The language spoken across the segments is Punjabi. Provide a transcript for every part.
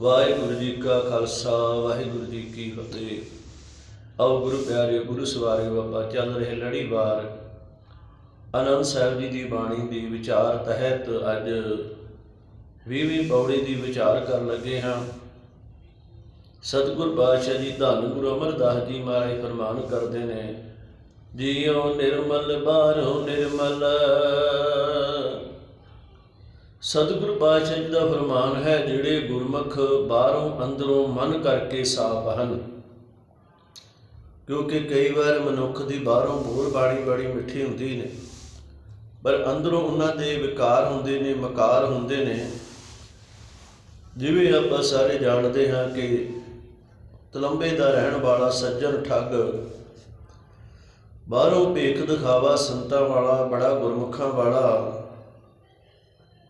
ਵਾਹਿਗੁਰੂ ਜੀ ਕਾ ਖਾਲਸਾ, ਵਾਹਿਗੁਰੂ ਜੀ ਕੀ ਫਤਿਹ। ਆਓ ਗੁਰੂ ਪਿਆਰੇ, ਗੁਰੂ ਸਵਾਰੇ ਬਾਬਾ ਚੱਲ ਰਹੇ ਲੜੀਵਾਰ ਆਨੰਦ ਸਾਹਿਬ ਜੀ ਦੀ ਬਾਣੀ ਦੀ ਵਿਚਾਰ ਤਹਿਤ ਅੱਜ 20ਵੀਂ ਪੌੜੀ ਦੀ ਵਿਚਾਰ ਕਰਨ ਲੱਗੇ ਹਾਂ। ਸਤਿਗੁਰ ਪਾਤਸ਼ਾਹ ਜੀ ਧੰਨ ਗੁਰੂ ਅਮਰਦਾਸ ਜੀ ਮਹਾਰਾਜ ਫਰਮਾਨ ਕਰਦੇ ਨੇ, ਜੀਉ ਨਿਰਮਲ ਬਾਹਰੋਂ ਨਿਰਮਲ ਸਤਿਗੁਰ ਪਾਤਸ਼ਾਹ ਜੀ ਦਾ ਫਰਮਾਨ ਹੈ, ਜਿਹੜੇ ਗੁਰਮੁਖ ਬਾਹਰੋਂ ਅੰਦਰੋਂ ਮਨ ਕਰਕੇ ਸਾਫ਼ ਹਨ, ਕਿਉਂਕਿ ਕਈ ਵਾਰ ਮਨੁੱਖ ਦੀ ਬਾਹਰੋਂ ਬੋਲ ਬਾਣੀ ਬੜੀ ਮਿੱਠੀ ਹੁੰਦੀ ਨੇ, ਪਰ ਅੰਦਰੋਂ ਉਹਨਾਂ ਦੇ ਵਿਕਾਰ ਹੁੰਦੇ ਨੇ, ਮਕਾਰ ਹੁੰਦੇ ਨੇ। ਜਿਵੇਂ ਆਪਾਂ ਸਾਰੇ ਜਾਣਦੇ ਹਾਂ ਕਿ ਤਲੰਬੇ ਦਾ ਰਹਿਣ ਵਾਲਾ ਸੱਜਣ ਠੱਗ ਬਾਹਰੋਂ ਭੇਖ ਦਿਖਾਵਾ ਸੰਤਾਂ ਵਾਲਾ, ਬੜਾ ਗੁਰਮੁਖਾਂ ਵਾਲਾ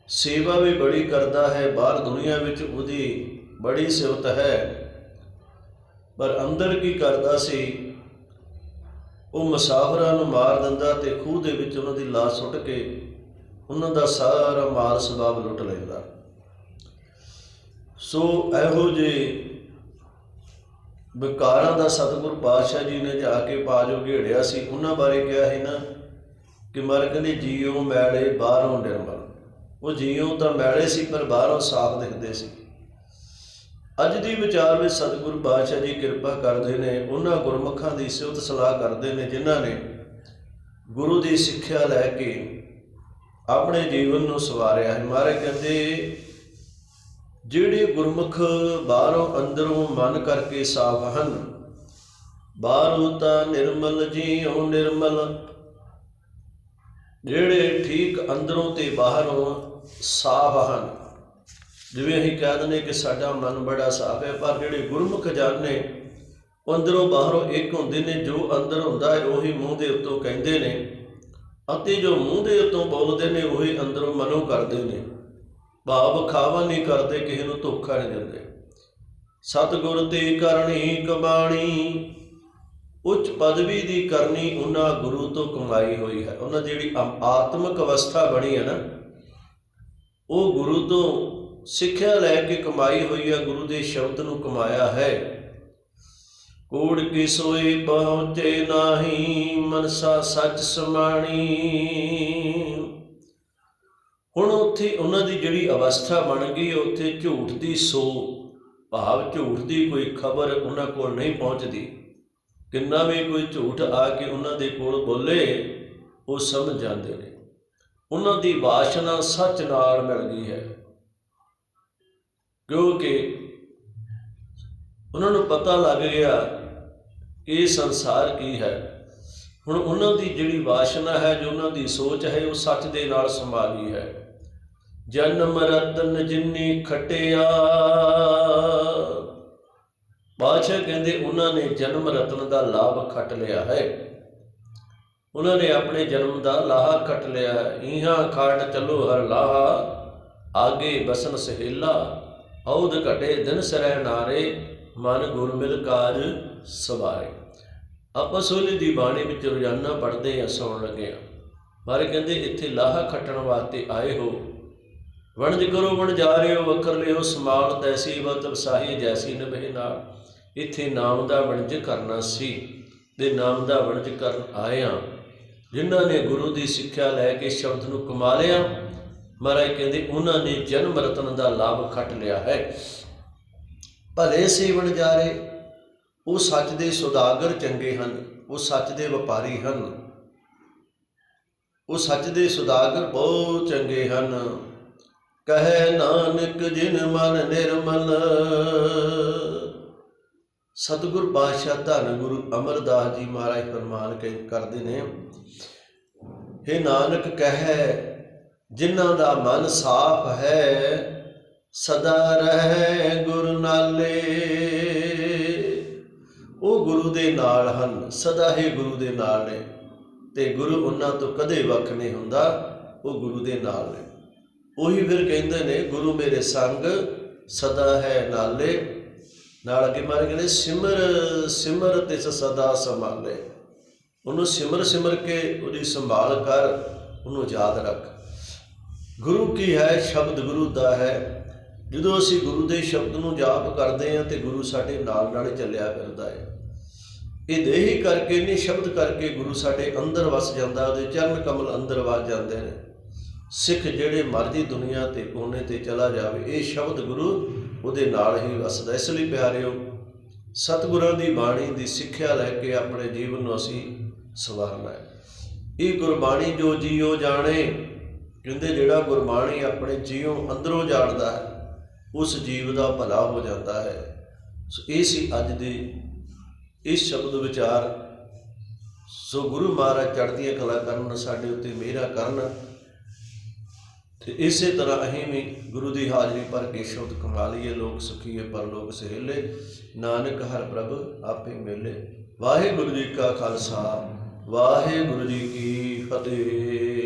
ਸੇਵਾ ਵੀ ਬੜੀ ਕਰਦਾ ਹੈ, ਬਾਹਰ ਦੁਨੀਆ ਵਿੱਚ ਉਹਦੀ ਬੜੀ ਸਿਫਤ ਹੈ। ਪਰ ਅੰਦਰ ਕੀ ਕਰਦਾ ਸੀ? ਉਹ ਮੁਸਾਫਰਾਂ ਨੂੰ ਮਾਰ ਦਿੰਦਾ ਤੇ ਖੂਹ ਦੇ ਵਿੱਚ ਉਹਨਾਂ ਦੀ ਲਾਸ਼ ਸੁੱਟ ਕੇ ਉਹਨਾਂ ਦਾ ਸਾਰਾ ਮਾਲ ਸਬਾਬ ਲੁੱਟ ਲੈਂਦਾ। ਸੋ ਇਹੋ ਜਿਹੇ ਵਿਕਾਰਾਂ ਦਾ ਸਤਿਗੁਰ ਪਾਤਸ਼ਾਹ ਜੀ ਨੇ ਜਾ ਕੇ ਪਾਜੋ ਘੇੜਿਆ ਸੀ। ਉਹਨਾਂ ਬਾਰੇ ਕਿਹਾ ਹੈ ਨਾ ਕਿ ਮਰ ਕਹਿੰਦੇ ਜੀਉ, ਮੈਲੇ, ਬਾਹਰੋਂ ਨਿਰਮਲ। ਉਹ ਜਿਉਂ ਤਾਂ ਮੈਲੇ ਸੀ, ਪਰ ਬਾਹਰੋਂ ਸਾਫ਼ ਦਿਖਦੇ ਸੀ। ਅੱਜ ਦੀ ਵਿਚਾਰ ਵਿੱਚ ਸਤਿਗੁਰੂ ਪਾਤਸ਼ਾਹ ਜੀ ਕਿਰਪਾ ਕਰਦੇ ਨੇ, ਉਹਨਾਂ ਗੁਰਮੁਖਾਂ ਦੀ ਸਿਫਤ ਸਲਾਹ ਕਰਦੇ ਨੇ, ਜਿਨ੍ਹਾਂ ਨੇ ਗੁਰੂ ਦੀ ਸਿੱਖਿਆ ਲੈ ਕੇ ਆਪਣੇ ਜੀਵਨ ਨੂੰ ਸਵਾਰਿਆ ਹੈ। ਮਹਾਰਾਜ ਕਹਿੰਦੇ, ਜਿਹੜੇ ਗੁਰਮੁਖ ਬਾਹਰੋਂ ਅੰਦਰੋਂ ਮਨ ਕਰਕੇ ਸਾਫ਼ ਹਨ, ਬਾਹਰੋਂ ਤਾਂ ਨਿਰਮਲ, ਜੀਉ ਨਿਰਮਲ ਜਿਹੜੇ ਠੀਕ ਅੰਦਰੋਂ ਤੇ ਬਾਹਰੋਂ ਸਾਫ਼ ਹਨ। ਜਿਵੇਂ ਅਸੀਂ ਕਹਿ ਦਿੰਦੇ ਕਿ ਸਾਡਾ ਮਨ ਬੜਾ ਸਾਫ਼ ਹੈ, ਪਰ ਜਿਹੜੇ ਗੁਰਮੁਖ ਜਨ ਨੇ ਅੰਦਰੋਂ ਬਾਹਰੋਂ ਇੱਕ ਹੁੰਦੇ ਨੇ, ਜੋ ਅੰਦਰ ਹੁੰਦਾ ਹੈ, ਉਹੀ ਮੂੰਹ ਦੇ ਉੱਤੋਂ ਕਹਿੰਦੇ ਨੇ ਅਤੇ ਜੋ ਮੂੰਹ ਦੇ ਉੱਤੋਂ ਬੋਲਦੇ ਨੇ, ਉਹੀ ਅੰਦਰੋਂ ਮਨੋਂ ਕਰਦੇ ਨੇ। ਭਾਵ ਖਾਵਾ ਨਹੀਂ ਕਰਦੇ, ਕਿਸੇ ਨੂੰ ਧੋਖਾ ਨਹੀਂ ਦਿੰਦੇ। ਸਤਿਗੁਰ ਤੇ ਕਰਨੀ ਕਬਾਣੀ ਉੱਚ ਪਦਵੀ ਦੀ ਕਰਨੀ ਉਹਨਾਂ ਗੁਰੂ ਤੋਂ ਕਮਾਈ ਹੋਈ ਹੈ। ਉਹਨਾਂ ਜਿਹੜੀ ਆਮ- ਆਤਮਿਕ ਅਵਸਥਾ ਬਣੀ ਹੈ ਨਾ, ਉਹ ਗੁਰੂ ਤੋਂ ਸਿੱਖਿਆ ਲੈ ਕੇ ਕਮਾਈ ਹੋਈ ਹੈ, ਗੁਰੂ ਦੇ ਸ਼ਬਦ ਨੂੰ ਕਮਾਇਆ ਹੈ। ਕੋੜ ਕੀ ਸੋਈ ਪਹੁੰਚੇ ਨਾਹੀ, ਮਨਸਾ ਸੱਚ ਸਮਾਣੀ। ਹੁਣ ਉੱਥੇ ਉਹਨਾਂ ਦੀ ਜਿਹੜੀ ਅਵਸਥਾ ਬਣ ਗਈ, ਉੱਥੇ ਝੂਠ ਦੀ ਸੋ ਭਾਵ ਝੂਠ ਦੀ ਕੋਈ ਖਬਰ ਉਹਨਾਂ ਕੋਲ ਨਹੀਂ ਪਹੁੰਚਦੀ। ਕਿੰਨਾ ਵੀ ਕੋਈ ਝੂਠ ਆ ਕੇ ਉਹਨਾਂ ਦੇ ਕੋਲ ਬੋਲੇ, ਉਹ ਸਮਝ ਜਾਂਦੇ ਨੇ। ਉਹਨਾਂ ਦੀ ਵਾਸ਼ਨਾ ਸੱਚ ਨਾਲ ਮਿਲ ਗਈ ਹੈ। ਕਿਉਂਕਿ ਉਹਨਾਂ ਨੂੰ ਪਤਾ ਲੱਗ ਗਿਆ ਇਹ ਸੰਸਾਰ ਕੀ ਹੈ। ਹੁਣ ਉਹਨਾਂ ਦੀ ਜਿਹੜੀ ਵਾਸ਼ਨਾ ਹੈ, ਜੋ ਉਹਨਾਂ ਦੀ ਸੋਚ ਹੈ, ਉਹ ਸੱਚ ਦੇ ਨਾਲ ਸਮਾ ਗਈ ਹੈ। ਜਨਮ ਰਤਨ ਜਿੰਨੀ ਖਟਿਆ। ਬਾਦਸ਼ਾਹ ਕਹਿੰਦੇ, ਉਹਨਾਂ ਨੇ ਜਨਮ ਰਤਨ ਦਾ ਲਾਭ ਖੱਟ ਲਿਆ ਹੈ। ਉਹਨਾਂ ਨੇ ਆਪਣੇ ਜਨਮ ਦਾ ਲਾਹਾ ਖੱਟ ਲਿਆ ਇਹਾਂ ਖਾਟ ਚੱਲੋ ਹਰ ਲਾਹਾ, ਆਗੇ ਬਸਨ ਸਹੇਲਾ। ਔਦ ਘਟੇ ਦਿਨ ਸਰੈ ਨਾਰੇ, ਮਨ ਗੁਰ ਮਿਲ ਕਾਜ ਸਵਾਰੇ। ਆਪਾਂ ਸੋਲੇ ਦੀ ਬਾਣੀ ਵਿੱਚ ਰੋਜ਼ਾਨਾ ਪੜ੍ਹਦੇ ਆ ਸੌਣ ਲੱਗੇ ਆ ਮਾਰੇ ਕਹਿੰਦੇ, ਇੱਥੇ ਲਾਹਾ ਖੱਟਣ ਵਾਸਤੇ ਆਏ ਹੋ। ਵਣਜ ਕਰੋ ਵਣ ਜਾ ਰਹੇ ਹੋ, ਵਖਰ ਲਿਓ, ਸਮਾਲ ਤੈਸੀ ਵਤ ਵਸਾਹੀ ਜੈਸੀ ਨਭੇ ਨਾਲ। ਇੱਥੇ ਨਾਮ ਦਾ ਵਣਜ ਕਰਨਾ ਸੀ ਤੇ ਨਾਮ ਦਾ ਵਣਜ ਕਰਨ ਆਇਆ। ਜਿਨ੍ਹਾਂ ਨੇ ਗੁਰੂ ਦੀ ਸਿੱਖਿਆ ਲੈ ਕੇ ਸ਼ਬਦ ਨੂੰ ਕਮਾ ਲਿਆ ਮਹਾਰਾਜ ਕਹਿੰਦੇ, ਉਹਨਾਂ ਨੇ ਜਨਮ ਰਤਨ ਦਾ ਲਾਭ ਖੱਟ ਲਿਆ ਹੈ। ਭਲੇ ਸੇਵਨ ਜਾਰੇ, ਉਹ ਸੱਚ ਦੇ ਸੁਦਾਗਰ ਚੰਗੇ ਹਨ, ਉਹ ਸੱਚ ਦੇ ਵਪਾਰੀ ਹਨ। ਉਹ ਸੱਚ ਦੇ ਸੁਦਾਗਰ ਬਹੁਤ ਚੰਗੇ ਹਨ। ਕਹੇ ਨਾਨਕ ਜਿਨ ਮਨ ਨਿਰਮਲ ਸਤਿਗੁਰ ਪਾਤਸ਼ਾਹ ਧੰਨ ਗੁਰੂ ਅਮਰਦਾਸ ਜੀ ਮਹਾਰਾਜ ਫਰਮਾਨ ਕੇ, ਕਰਦੇ ਨੇ हे ਨਾਨਕ ਕਹੈ, ਜਿਨ੍ਹਾਂ ਦਾ ਮਨ ਸਾਫ਼ ਹੈ, ਸਦਾ ਰਹੇ ਗੁਰ ਨਾਲੇ। ਉਹ ਗੁਰੂ ਦੇ ਨਾਲ ਹਨ, ਸਦਾ ਹੀ ਗੁਰੂ ਦੇ ਨਾਲ ਨੇ। ਤੇ ਗੁਰੂ ਉਹਨਾਂ ਤੋਂ ਕਦੇ ਵੱਖ ਨਹੀਂ ਹੁੰਦਾ, ਉਹ ਗੁਰੂ ਦੇ ਨਾਲ ਨੇ। ਉਹੀ ਫਿਰ ਕਹਿੰਦੇ ਨੇ, ਗੁਰੂ ਮੇਰੇ ਸੰਗ ਸਦਾ ਹੈ ਨਾਲੇ। ਨਾਲ ਅੱਗੇ ਮਾਰੇ ਕਹਿੰਦੇ, ਸਿਮਰ ਸਿਮਰ ਤਿਸ ਸਦਾ ਸੰਭਾਲੇ। ਉਹਨੂੰ ਸਿਮਰ ਸਿਮਰ ਕੇ ਉਹਦੀ ਸੰਭਾਲ ਕਰ, ਉਹਨੂੰ ਯਾਦ ਰੱਖ। ਗੁਰੂ ਕੀ ਹੈ, ਸ਼ਬਦ ਗੁਰੂ ਦਾ ਹੈ। ਜਦੋਂ ਅਸੀਂ ਗੁਰੂ ਦੇ ਸ਼ਬਦ ਨੂੰ ਜਾਪ ਕਰਦੇ ਹਾਂ ਤੇ ਗੁਰੂ ਸਾਡੇ ਨਾਲ ਨਾਲ ਚੱਲਿਆ ਫਿਰਦਾ ਹੈ। ਇਹ ਦੇਹੀ ਕਰਕੇ ਨਹੀਂ, ਸ਼ਬਦ ਕਰਕੇ ਗੁਰੂ ਸਾਡੇ ਅੰਦਰ ਵਸ ਜਾਂਦਾ, ਉਹਦੇ ਚਰਨ ਕਮਲ ਅੰਦਰ ਵਸ ਜਾਂਦੇ ਨੇ। ਸਿੱਖ ਜਿਹੜੇ ਮਰਜ਼ੀ ਦੁਨੀਆ ਤੇ ਕੋਨੇ ਤੇ ਚਲਾ ਜਾਵੇ, ਇਹ ਸ਼ਬਦ ਗੁਰੂ ਉਹਦੇ ਨਾਲ ਹੀ ਵਸਦਾ। ਇਸ ਲਈ ਪਿਆਰਿਓ, ਸਤਿਗੁਰਾਂ ਦੀ ਬਾਣੀ ਦੀ ਸਿੱਖਿਆ ਲੈ ਕੇ ਆਪਣੇ ਜੀਵਨ ਨੂੰ ਅਸੀਂ ਸਵਾਰਨਾ ਹੈ। ਇਹ ਗੁਰਬਾਣੀ ਜੋ ਜੀਓ ਜਾਣੇ, ਕਹਿੰਦੇ ਜਿਹੜਾ ਗੁਰਬਾਣੀ ਆਪਣੇ ਜੀਵ ਅੰਦਰੋਂ ਜਾਣਦਾ ਹੈ, ਉਸ ਜੀਵ ਦਾ ਭਲਾ ਹੋ ਜਾਂਦਾ ਹੈ। ਸੋ ਇਹ ਸੀ ਅੱਜ ਦੇ ਇਸ ਸ਼ਬਦ ਵਿਚਾਰ। ਸੋ ਗੁਰੂ ਮਹਾਰਾਜ ਚੜ੍ਹਦੀਆਂ ਕਲਾ ਕਰਨ ਸਾਡੇ ਉੱਤੇ ਮਿਹਰਾ ਕਰਨ। ਤੇ ਇਸੇ ਤਰ੍ਹਾਂ ਅਸੀਂ ਵੀ ਗੁਰੂ ਦੀ ਹਾਜ਼ਰੀ ਭਰ ਕੇ ਸ਼ਬਦ ਕਮਾ ਲਈਏ, ਲੋਕ ਸੁਖੀਏ ਪਰਲੋਕ ਸਹੇਲੇ। ਨਾਨਕ ਹਰ ਪ੍ਰਭ ਆਪੇ ਮੇਲੇ। ਵਾਹਿਗੁਰੂ ਜੀ ਕਾ ਖਾਲਸਾ, ਵਾਹਿਗੁਰੂ ਜੀ ਕੀ ਫਤਿਹ।